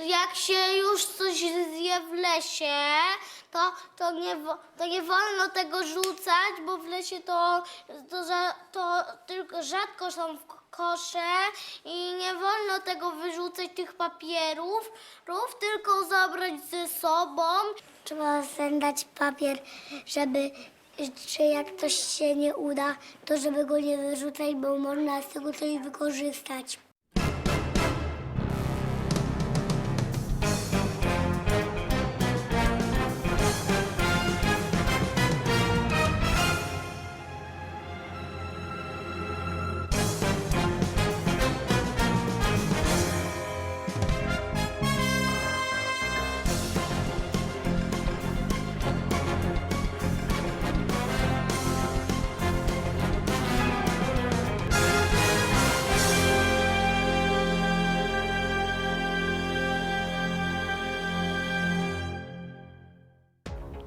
jak się już coś zje w lesie, to, to, nie, to nie wolno tego rzucać, bo w lesie to, to, to tylko rzadko są w kosze i nie wolno tego wyrzucać, tych papierów, rów, tylko zabrać ze sobą. Trzeba dać papier, żeby, czy jak coś się nie uda, to żeby go nie wyrzucać, bo można z tego coś wykorzystać.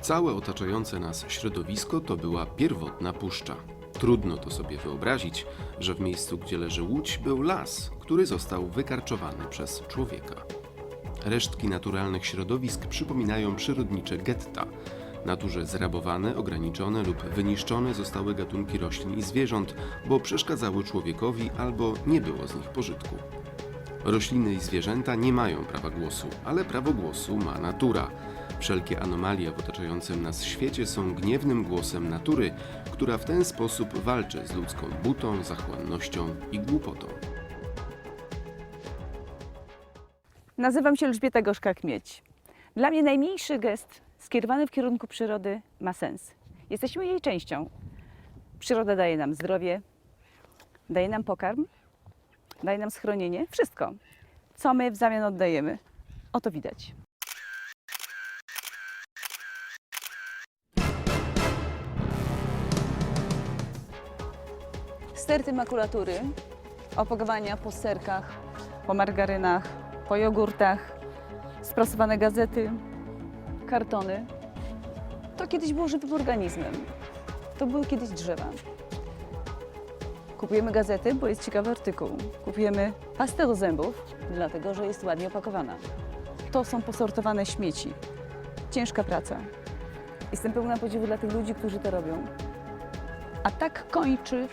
Całe otaczające nas środowisko to była pierwotna puszcza. Trudno to sobie wyobrazić, że w miejscu, gdzie leży łódź, był las, który został wykarczowany przez człowieka. Resztki naturalnych środowisk przypominają przyrodnicze getta. Naturze zrabowane, ograniczone lub wyniszczone zostały gatunki roślin i zwierząt, bo przeszkadzały człowiekowi albo nie było z nich pożytku. Rośliny i zwierzęta nie mają prawa głosu, ale prawo głosu ma natura. Wszelkie anomalie w otaczającym nas świecie są gniewnym głosem natury, która w ten sposób walczy z ludzką butą, zachłannością i głupotą. Nazywam się Elżbieta Gorzka-Kmieć. Dla mnie najmniejszy gest skierowany w kierunku przyrody ma sens. Jesteśmy jej częścią. Przyroda daje nam zdrowie, daje nam pokarm, daje nam schronienie, wszystko. Co my w zamian oddajemy? Oto widać. Sterty makulatury, opakowania po serkach, po margarynach, po jogurtach, sprasowane gazety, kartony. To kiedyś było żywym organizmem. To były kiedyś drzewa. Kupujemy gazety, bo jest ciekawy artykuł. Kupujemy pastę do zębów, dlatego że jest ładnie opakowana. To są posortowane śmieci. Ciężka praca. Jestem pełna podziwu dla tych ludzi, którzy to robią. A tak kończy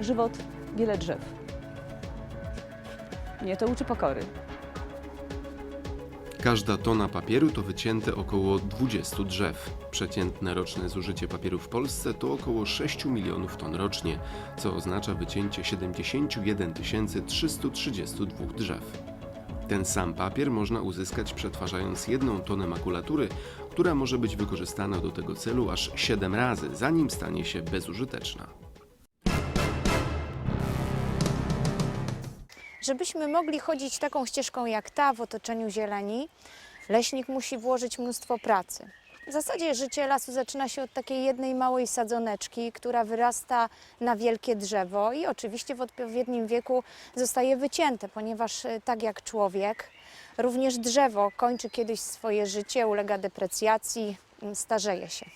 żywot wiele drzew. Mnie to uczy pokory. Każda tona papieru to wycięte około 20 drzew. Przeciętne roczne zużycie papieru w Polsce to około 6 milionów ton rocznie, co oznacza wycięcie 71 332 drzew. Ten sam papier można uzyskać przetwarzając jedną tonę makulatury, która może być wykorzystana do tego celu aż 7 razy, zanim stanie się bezużyteczna. Żebyśmy mogli chodzić taką ścieżką jak ta w otoczeniu zieleni, leśnik musi włożyć mnóstwo pracy. W zasadzie życie lasu zaczyna się od takiej jednej małej sadzoneczki, która wyrasta na wielkie drzewo i oczywiście w odpowiednim wieku zostaje wycięte, ponieważ e, tak jak człowiek, również drzewo kończy kiedyś swoje życie, ulega deprecjacji, m, starzeje się.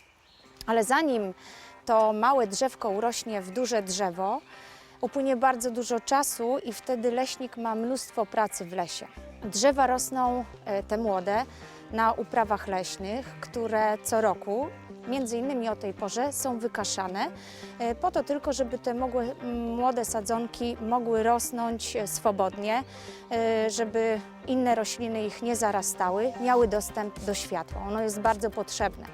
Ale zanim to małe drzewko urośnie w duże drzewo, upłynie bardzo dużo czasu i wtedy leśnik ma mnóstwo pracy w lesie. Drzewa rosną, e, te młode, na uprawach leśnych, które co roku, między innymi o tej porze, są wykaszane, e, po to tylko, żeby te mogły, m, młode sadzonki mogły rosnąć e, swobodnie, żeby inne rośliny ich nie zarastały, miały dostęp do światła. Ono jest bardzo potrzebne.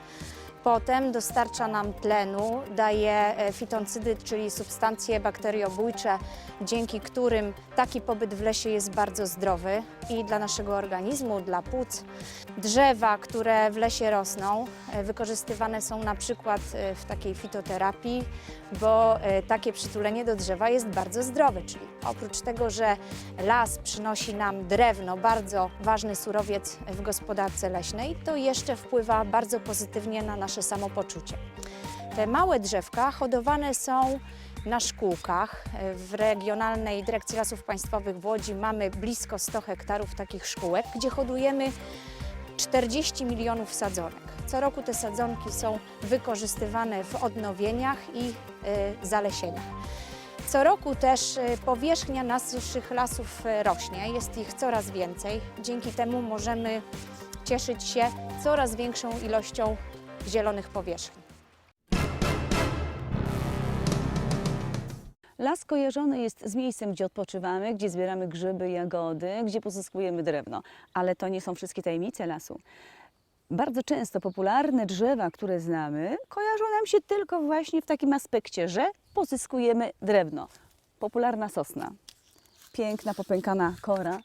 Potem dostarcza nam tlenu, daje e, fitoncydy, czyli substancje bakteriobójcze, dzięki którym taki pobyt w lesie jest bardzo zdrowy i dla naszego organizmu, dla płuc. Drzewa, które w lesie rosną, e, wykorzystywane są na przykład e, w takiej fitoterapii, bo takie przytulenie do drzewa jest bardzo zdrowe, czyli oprócz tego, że las przynosi nam drewno, bardzo ważny surowiec w gospodarce leśnej, to jeszcze wpływa bardzo pozytywnie na nasze samopoczucie. Te małe drzewka hodowane są na szkółkach. W Regionalnej Dyrekcji Lasów Państwowych w Łodzi mamy blisko 100 hektarów takich szkółek, gdzie hodujemy 40 milionów sadzonek. Co roku te sadzonki są wykorzystywane w odnowieniach i y, zalesieniach. Co roku też y, powierzchnia naszych lasów y, rośnie, jest ich coraz więcej. Dzięki temu możemy cieszyć się coraz większą ilością zielonych powierzchni. Las kojarzony jest z miejscem, gdzie odpoczywamy, gdzie zbieramy grzyby, jagody, gdzie pozyskujemy drewno. Ale to nie są wszystkie tajemnice lasu. Bardzo często popularne drzewa, które znamy, kojarzą nam się tylko właśnie w takim aspekcie, że pozyskujemy drewno. Popularna sosna, piękna, popękana kora,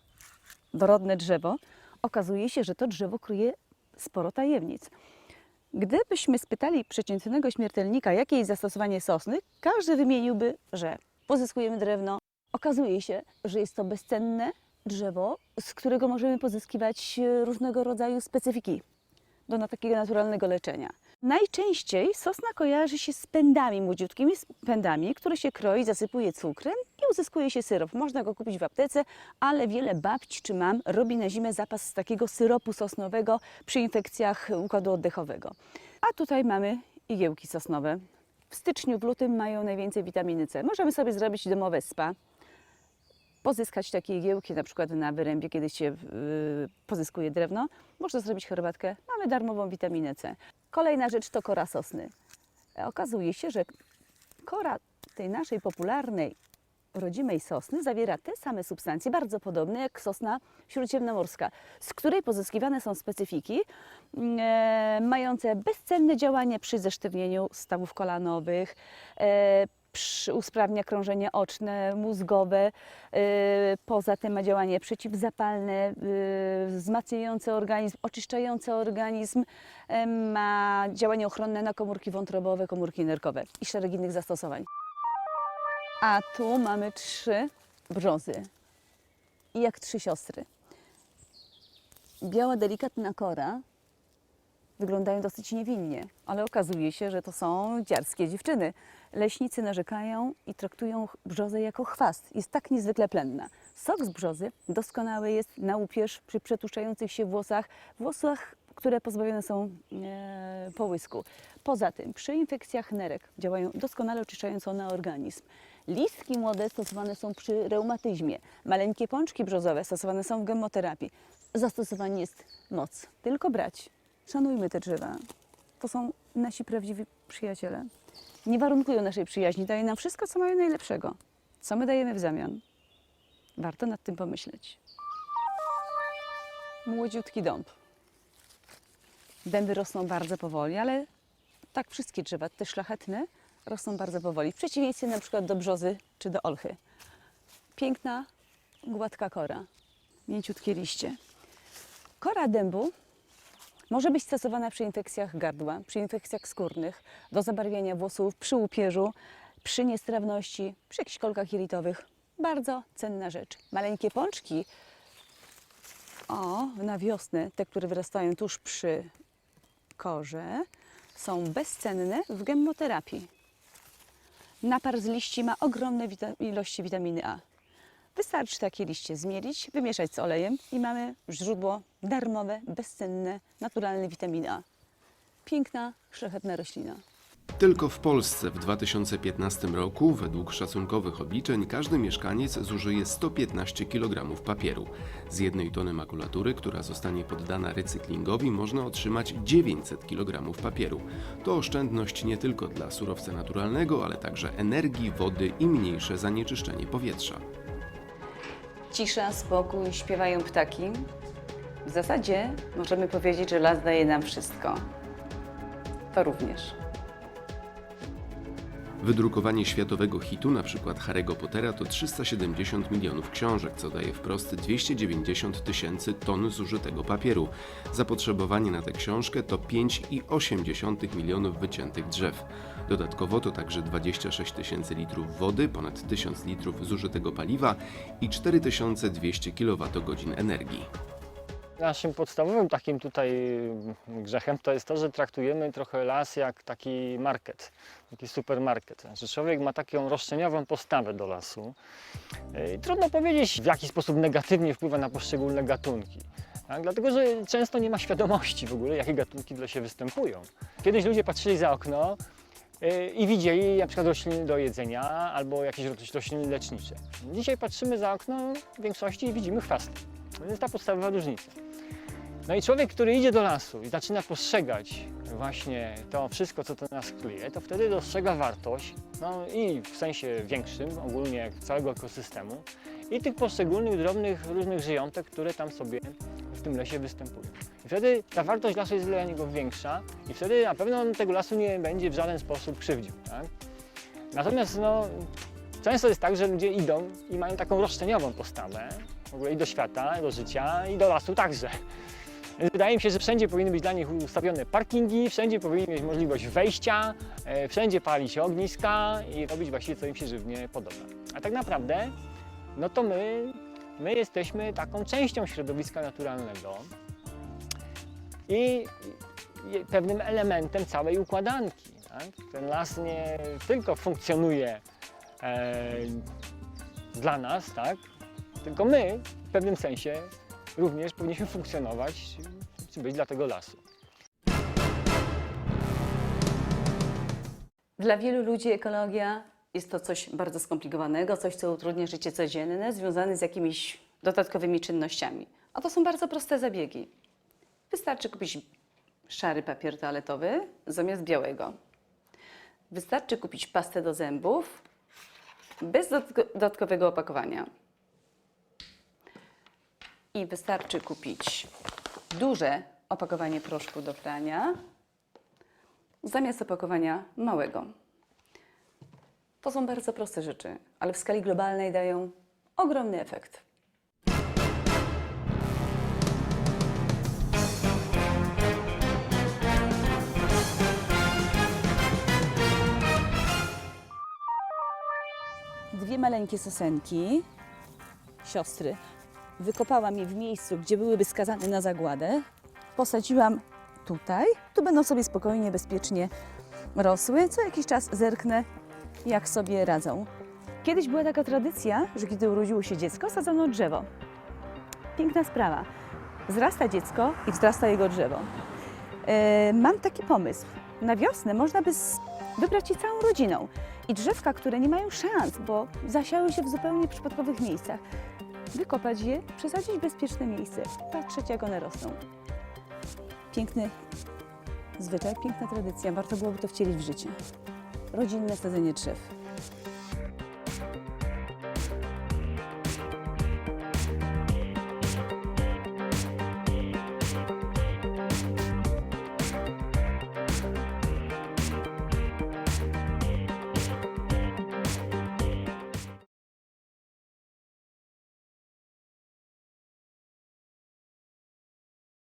dorodne drzewo. Okazuje się, że to drzewo kryje sporo tajemnic. Gdybyśmy spytali przeciętnego śmiertelnika, jakie jest zastosowanie sosny, każdy wymieniłby, że pozyskujemy drewno. Okazuje się, że jest to bezcenne drzewo, z którego możemy pozyskiwać e, różnego rodzaju specyfiki do takiego naturalnego leczenia. Najczęściej sosna kojarzy się z pędami, młodziutkimi z pędami, które się kroi, zasypuje cukrem i uzyskuje się syrop. Można go kupić w aptece, ale wiele babci czy mam robi na zimę zapas z takiego syropu sosnowego przy infekcjach układu oddechowego. A tutaj mamy igiełki sosnowe. W styczniu, w lutym mają najwięcej witaminy C. Możemy sobie zrobić domowe spa, pozyskać takie igiełki, na przykład na wyrębie, kiedy się yy, pozyskuje drewno, można zrobić herbatkę, mamy darmową witaminę C. Kolejna rzecz to kora sosny. Okazuje się, że kora tej naszej popularnej rodzimej sosny zawiera te same substancje, bardzo podobne jak sosna śródziemnomorska, z której pozyskiwane są specyfiki mm, e, mające bezcenne działanie przy zesztywnieniu stawów kolanowych, e, usprawnia krążenie oczne, mózgowe, e, poza tym ma działanie przeciwzapalne, e, wzmacniające organizm, oczyszczające organizm, e, ma działanie ochronne na komórki wątrobowe, komórki nerkowe i szereg innych zastosowań. A tu mamy trzy brzozy. I jak trzy siostry. Biała, delikatna kora wyglądają dosyć niewinnie, ale okazuje się, że to są dziarskie dziewczyny. Leśnicy narzekają i traktują brzozę jako chwast. Jest tak niezwykle plenna. Sok z brzozy doskonały jest na łupież przy przetłuszczających się włosach, włosach, które pozbawione są e, połysku. Poza tym przy infekcjach nerek działają doskonale oczyszczająco na organizm. Listki młode stosowane są przy reumatyzmie. Maleńkie pączki brzozowe stosowane są w gemoterapii. Zastosowanie jest moc. Tylko brać. Szanujmy te drzewa. To są nasi prawdziwi przyjaciele. Nie warunkują naszej przyjaźni, dają nam wszystko, co mają najlepszego. Co my dajemy w zamian? Warto nad tym pomyśleć. Młodziutki dąb. Dęby rosną bardzo powoli, ale tak wszystkie drzewa, te szlachetne, rosną bardzo powoli. W przeciwieństwie na przykład do brzozy czy do olchy. Piękna, gładka kora, mięciutkie liście. Kora dębu może być stosowana przy infekcjach gardła, przy infekcjach skórnych, do zabarwiania włosów, przy łupieżu, przy niestrawności, przy jakichś kolkach jelitowych. Bardzo cenna rzecz. Maleńkie pączki, o, na wiosnę, te, które wyrastają tuż przy korze, są bezcenne w gemmoterapii. Napar z liści ma ogromne wita- ilości witaminy A. Wystarczy takie liście zmielić, wymieszać z olejem i mamy źródło darmowe, bezcenne, naturalne witaminy A. Piękna, szlachetna roślina. Tylko w Polsce w 2015 roku, według szacunkowych obliczeń, każdy mieszkaniec zużyje 115 kg papieru. Z jednej tony makulatury, która zostanie poddana recyklingowi, można otrzymać 900 kg papieru. To oszczędność nie tylko dla surowca naturalnego, ale także energii, wody i mniejsze zanieczyszczenie powietrza. Cisza, spokój, śpiewają ptaki. W zasadzie możemy powiedzieć, że las daje nam wszystko. To również. Wydrukowanie światowego hitu, np. Harry'ego Pottera, to 370 milionów książek, co daje wprost 290 tysięcy ton zużytego papieru. Zapotrzebowanie na tę książkę to 5,8 milionów wyciętych drzew. Dodatkowo to także 26 tysięcy litrów wody, ponad 1000 litrów zużytego paliwa i 4200 kWh energii. Naszym podstawowym takim tutaj grzechem to jest to, że traktujemy trochę las jak taki market, taki supermarket. Znaczy człowiek ma taką roszczeniową postawę do lasu. I trudno powiedzieć, w jaki sposób negatywnie wpływa na poszczególne gatunki. Tak? Dlatego, że często nie ma świadomości w ogóle, jakie gatunki w lesie występują. Kiedyś ludzie patrzyli za okno y, i widzieli na przykład rośliny do jedzenia albo jakieś roś- rośliny lecznicze. Dzisiaj patrzymy za okno w większości i widzimy chwasty. To jest ta podstawowa różnica. No i człowiek, który idzie do lasu i zaczyna postrzegać właśnie to wszystko, co to nas kryje, to wtedy dostrzega wartość, no i w sensie większym, ogólnie całego ekosystemu i tych poszczególnych, drobnych, różnych żyjątek, które tam sobie w tym lesie występują. I wtedy ta wartość lasu jest dla niego większa i wtedy na pewno on tego lasu nie będzie w żaden sposób krzywdził. Tak? Natomiast no, często jest tak, że ludzie idą i mają taką roszczeniową postawę w ogóle i do świata, do życia, i do lasu także. Wydaje mi się, że wszędzie powinny być dla nich ustawione parkingi, wszędzie powinni mieć możliwość wejścia, e, wszędzie palić ogniska i robić właściwie co im się żywnie podoba. A tak naprawdę, no to my, my jesteśmy taką częścią środowiska naturalnego i pewnym elementem całej układanki. Tak? Ten las nie tylko funkcjonuje e, dla nas, tak? Tylko my w pewnym sensie również powinniśmy funkcjonować być dla tego lasu. Dla wielu ludzi ekologia jest to coś bardzo skomplikowanego, coś, co utrudnia życie codzienne, związane z jakimiś dodatkowymi czynnościami. A to są bardzo proste zabiegi. Wystarczy kupić szary papier toaletowy zamiast białego. Wystarczy kupić pastę do zębów bez dodatko- dodatkowego opakowania. I wystarczy kupić duże opakowanie proszku do prania zamiast opakowania małego. To są bardzo proste rzeczy, ale w skali globalnej dają ogromny efekt. Dwie maleńkie sosenki, siostry, wykopałam je w miejscu, gdzie byłyby skazane na zagładę. Posadziłam tutaj. Tu będą sobie spokojnie, bezpiecznie rosły. Co jakiś czas zerknę, jak sobie radzą. Kiedyś była taka tradycja, że kiedy urodziło się dziecko, sadzono drzewo. Piękna sprawa. Wzrasta dziecko i wzrasta jego drzewo. E, mam taki pomysł. Na wiosnę można by wybrać je całą rodziną. I drzewka, które nie mają szans, bo zasiały się w zupełnie przypadkowych miejscach, wykopać je, przesadzić w bezpieczne miejsce, patrzeć jak one rosną. Piękny zwyczaj, piękna tradycja. Warto byłoby to wcielić w życie. Rodzinne sadzenie drzew.